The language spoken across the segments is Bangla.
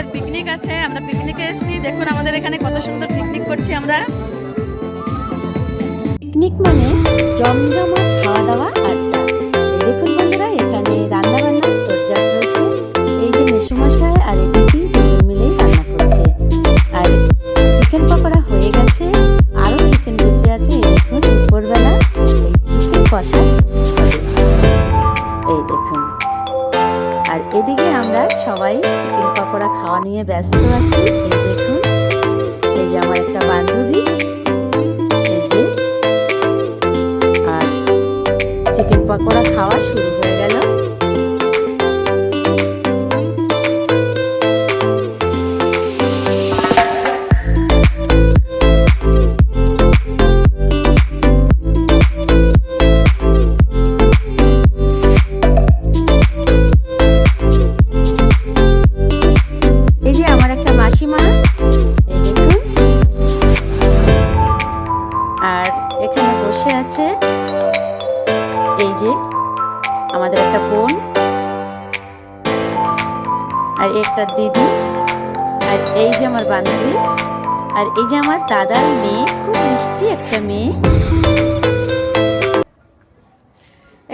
আমাদের পিকনিক আছে, আমরা পিকনিকে এসেছি। দেখুন আমাদের এখানে কত সুন্দর পিকনিক করছি আমরা। পিকনিক মানে জমজমাট খাওয়া দাওয়া আড্ডা। দেখুন বন্ধুরা, এখানে রান্না বান্নার তোরজা চলছে। এই যে মেসুমশাই আর পকোড়া খাওয়া নিয়ে ব্যস্ত আছে। এই দেখুন, এই যে আমার একটা বান্ধবী আর চিকেন পকোড়া খাওয়া শুরু হয়ে গেল। একটা দিদি, আর এই যে আমার বান্ধবী, আর এই যে আমার দাদার মেয়ে, খুব মিষ্টি একটা মেয়ে।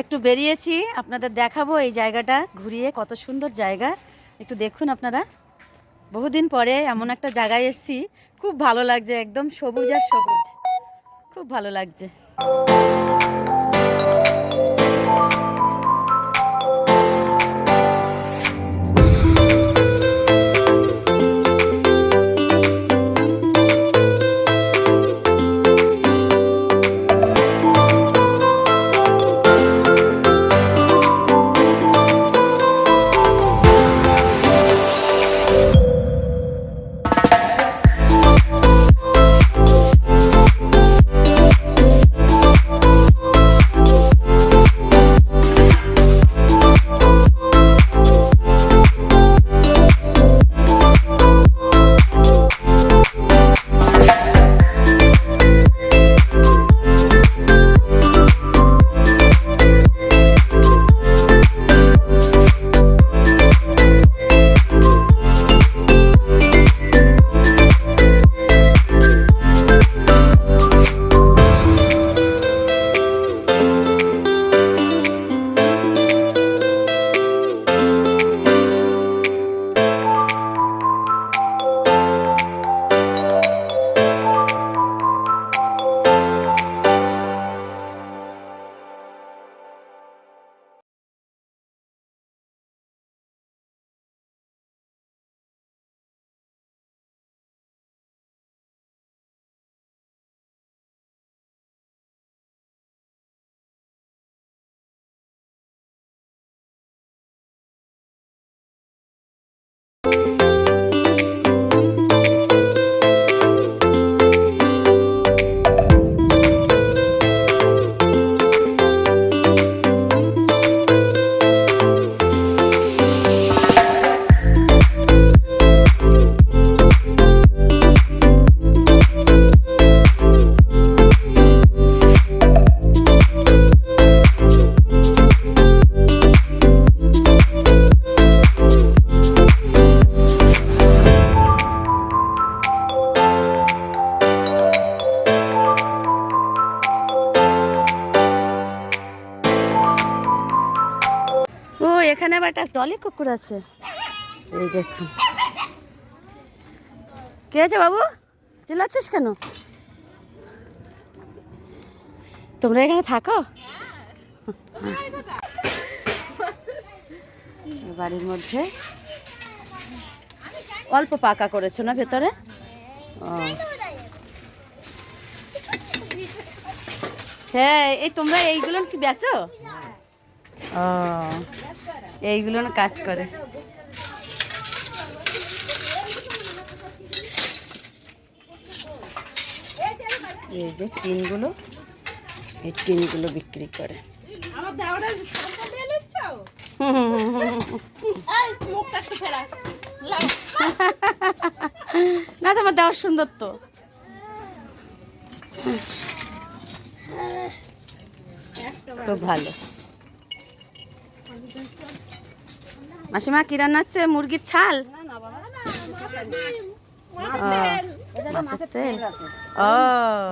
একটু বেরিয়েছি, আপনাদের দেখাবো এই জায়গাটা ঘুরিয়ে, কত সুন্দর জায়গা। একটু দেখুন আপনারা। বহুদিন পরে এমন একটা জায়গায় এসেছি, খুব ভালো লাগছে, একদম সবুজ আর সবুজ। খুব ভালো লাগছে। এখানে আবার একটা টলি কুকুর আছে। এই দেখুন। কে আছে বাবু? চিল্লাচ্ছিস কেন? তোমরা এখানে থাকো। বাড়ির মধ্যে। অল্প পাকা করেছ না ভেতরে? হ্যাঁ এই তোমরা এইগুলো কি বেচো? ও। এইগুলো না কাজ করে। এই যে টিনগুলো এই টিনগুলো বিক্রি করে। না তোমার দেওয়ার সুন্দর তো। খুব ভালো। মাসিমা কি রান্না হচ্ছে? মুরগির ছাল? ও, মাছের তেল। ও।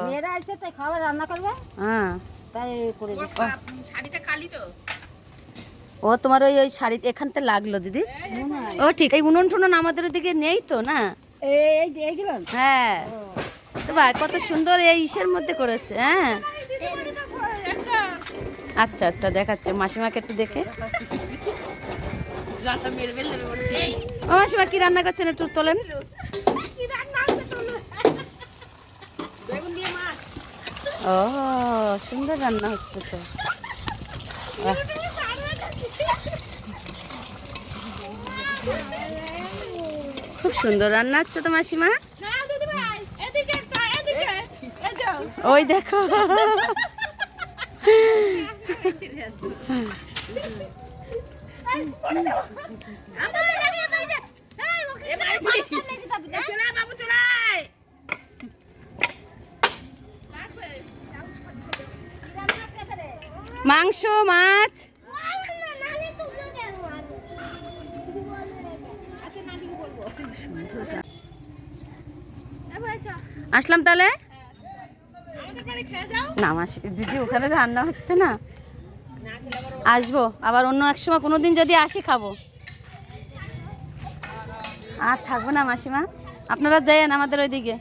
মেয়েরা এসে তাই খাবার রান্না করবে? হ্যাঁ। তাই করে দিচ্ছে। ও তোমার ওই ওই শাড়ি এখানতে লাগল দিদি? ও ঠিক। এই উনুন টুনুন আমাদের ওদিকে নেই তো না? এই যে এইগুলো হ্যাঁ। তো বা কত সুন্দর এই ইসের মধ্যে করেছে হ্যাঁ? আচ্ছা আচ্ছা দেখাচ্ছে। মাসিমাকে একটু দেখে। ও মাসিমা কি রান্না করছেন একটু তোলেন? ও, সুন্দর রান্না হচ্ছে তো। খুব সুন্দর রান্না হচ্ছে তো মাসিমা। ওই দেখো। মাংস মাছ। আসলাম তাহলে? না মাসি দিদি ওখানে রান্না হচ্ছে না। আসব আবার অন্য এক সময় কোনো দিন যদি আসি খাব আর থাকব না মাসিমা আপনারা যাইয়েন আমাদের ওইদিকে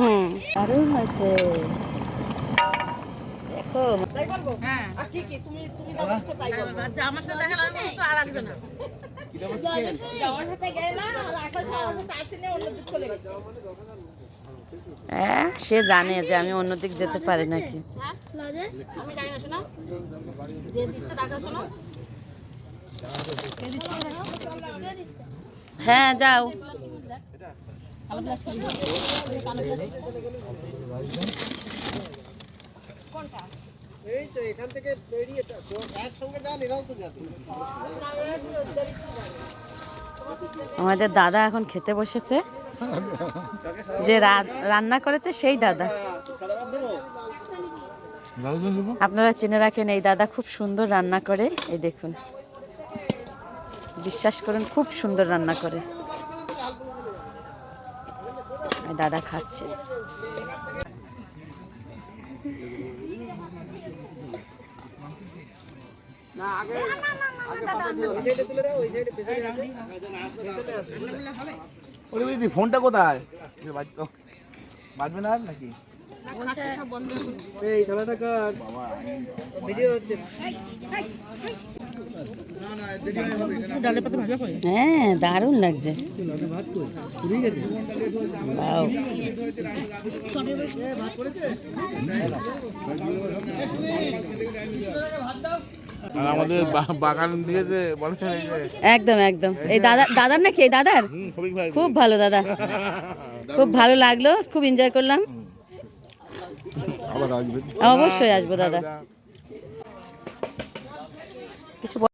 হুম দারুণ হয়েছে দেখো হ্যাঁ সে জানে যে আমি অন্যদিক যেতে পারি নাকি। হ্যাঁ যাও। আমাদের দাদা এখন খেতে বসেছে। যে রান্না করেছে সেই দাদা। আপনারা চিনে রাখেন, এই দাদা খুব সুন্দর রান্না করে। এই দেখুন। বিশ্বাস করুন, খুব সুন্দর রান্না করে। দাদা খাচ্ছে। ওই ওরে দিদি ফোনটা কোথায়? বাজবে না নাকি? এই খেলাটা কার ভিডিও হচ্ছে। হ্যাঁ দারুণ লাগছে। Wow. আর আমাদের বাগান দিয়ে যে একদম একদম। এই দাদা দাদার নাকি? এই দাদার? খুব ভালো দাদা। খুব ভালো লাগল খুব এনজয় করলাম। অবশ্যই আসব দাদা। কিছু বল-